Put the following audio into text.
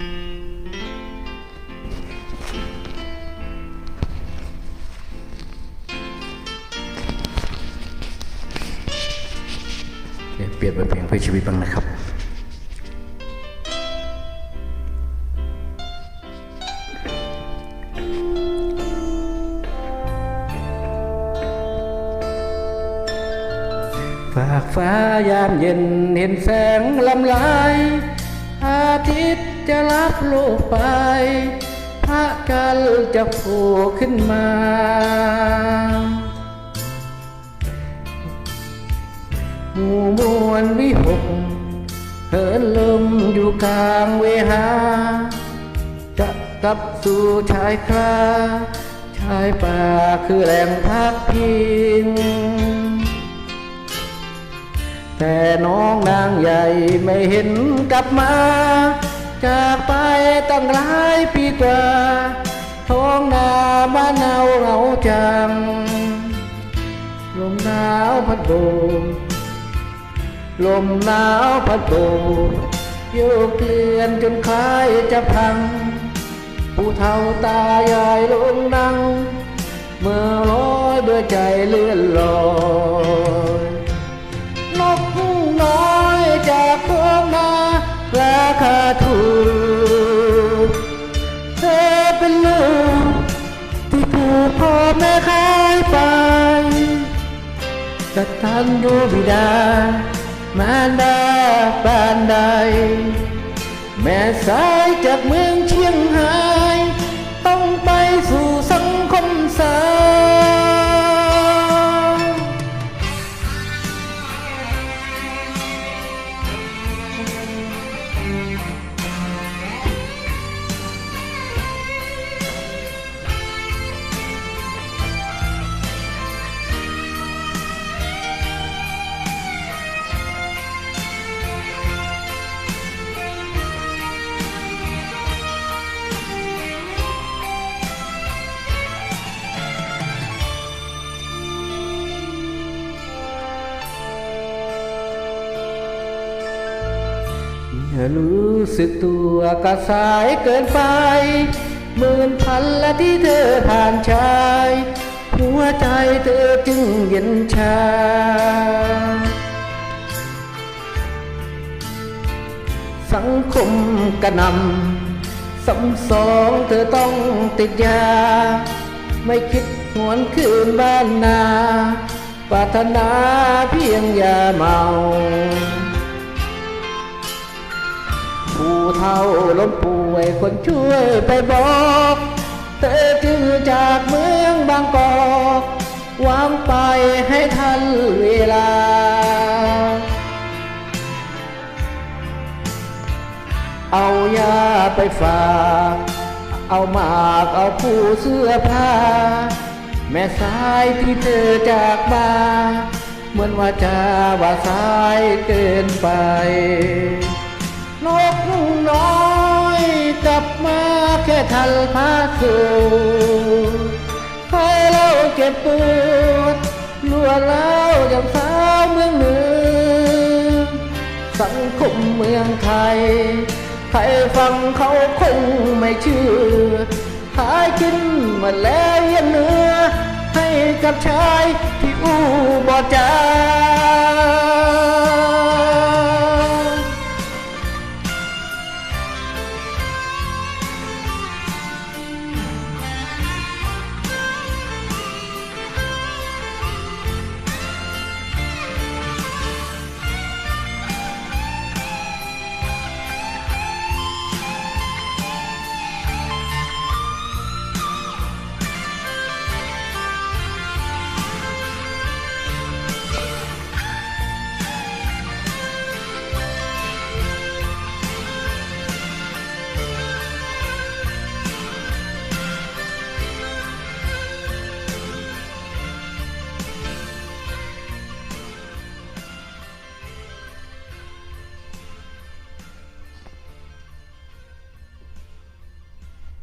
เปลี่ยนเป็นเพลงเพื่อชีวิตบ้างนะครับฝากฟ้ายามเย็นเห็นแสงลำลายอาทิตย์ จะรับโลกไป พระจันจะโผล่ขึ้นมา หมู่มวลวิหกเหินลมอยู่กลางเวหา จะกลับสู่ชายคราชายป่าคือแหล่งพักพิงแต่น้องนางใหญ่ไม่เห็นกลับมา จากไปตั้งหลายปีกว่า ท้องนาบ้านเนาเหงาจัง ลมหนาวพัดโบกลมหนาวพัดโบกโยกเกลื่อนจนคล้ายจะพัง ผู้เฒ่าตายายลงนั่ง เมื่อลอยด้วยใจเลื่อนลอย กตัญญูบิดามารดาปานใด แม่สายจากเมืองเชียงราย รู้สึกตัวก็สายเกินไปหมื่นพันละที่เธอผ่านชาย หัวใจเธอจึงเย็นชา สังคมกระนำสำสองเธอต้องติดยา ไม่คิดหวนคืนบ้านนาปรารถนาเพียงยาเมา ผู้เฒ่าล้มป่วยคนช่วยไปบอกเธอจึงจากเมืองบางกอกวางไปให้ทันเวลา เอายาไปฝากเอาหมากเอาผู้เสื้อผ้า แม่สายที่เธอจากมาเหมือนว่าจะว่าสายเกินไป คันพาสู่ให้เราเก็บปวดลัวเล่าอย่างสาวเมืองเหนือสังคมเมืองไทย ใครฟังเขาคงไม่เชื่อ หากินมาแล้วเยี่ยนเนื้อ ให้กับชายที่อู้บอดใจ